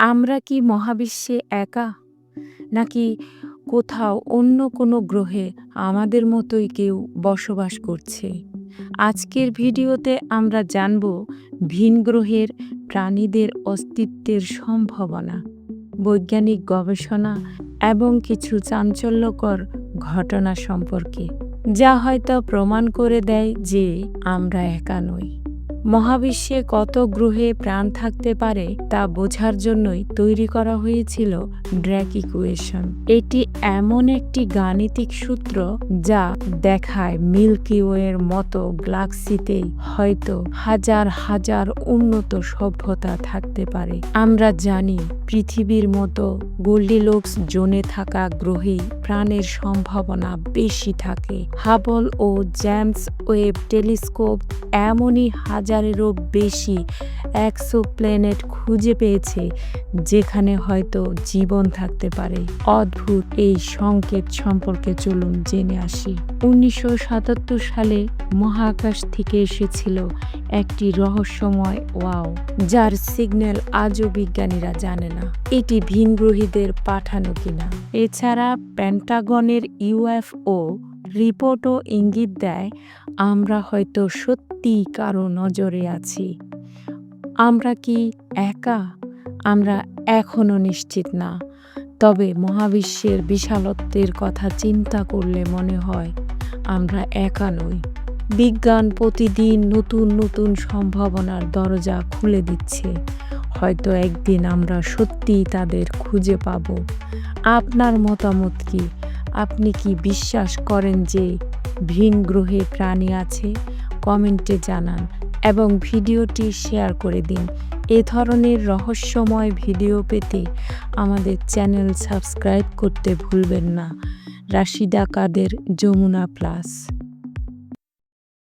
আমরা কি মহাবিশ্বে একা? নাকি কোথাও অন্য কোনো গ্রহে আমাদের মতোই কেউ বসবাস করছে? আজকের ভিডিওতে আমরা জানব ভিন গ্রহের প্রাণীদের অস্তিত্বের সম্ভাবনা, বৈজ্ঞানিক গবেষণা এবং কিছু চাঞ্চল্যকর ঘটনা সম্পর্কে, যা হয়তো প্রমাণ করে দেয় যে আমরা একা নই। মহাবিশ্বে কত গ্রহে প্রাণ থাকতে পারে তা বোঝার জন্যই তৈরি করা হয়েছিল ড্র্যাক ইকুয়েশন। এটি এমন একটি গাণিতিক সূত্র যা দেখায় মিল্কি ওয়ের মতো গ্যালাক্সিতে হয়তো হাজার হাজার উন্নত সভ্যতা থাকতে পারে। আমরা জানি পৃথিবীর মতো গোল্ডিলোক্স জোনে থাকা গ্রহেই প্রাণের সম্ভাবনা বেশি থাকে। হাবল ও জ্যামস ওয়েব টেলিস্কোপ এমনই হাজারেরও বেশি প্ল্যানেট খুঁজে পেয়েছে, যেখানে হয়তো জীবন থাকতে পারে। অদ্ভুত এই সংকেত সম্পর্কে চলুন জেনে আসি। উনিশশো সালে মহাকাশ থেকে এসেছিল একটি রহস্যময় ওয়াও, যার সিগন্যাল আজও বিজ্ঞানীরা জানে না। এটি ভিনগ্রহীদের পাঠানো কিনা? এছাড়া প্যান্টাগনের ইউএফও রিপোর্টও ইঙ্গিত দেয়, আমরা হয়তো সত্যি কারও নজরে আছি। আমরা কি একা? আমরা এখনও নিশ্চিত না। তবে মহাবিশ্বের বিশালত্বের কথা চিন্তা করলে মনে হয়, আমরা একা নই। বিজ্ঞান প্রতিদিন নতুন নতুন সম্ভাবনার দরজা খুলে দিচ্ছে। হয়তো একদিন আমরা সত্যিই তাদের খুঁজে পাব। আপনার মতামত কি? আপনি কি বিশ্বাস করেন যে ভিন গ্রহে প্রাণী আছে? কমেন্টে জানান এবং ভিডিওটি শেয়ার করে দিন। এ ধরনের রহস্যময় ভিডিও পেতে আমাদের চ্যানেল সাবস্ক্রাইব করতে ভুলবেন না। রাশিদা কাদের যমুনা প্লাস।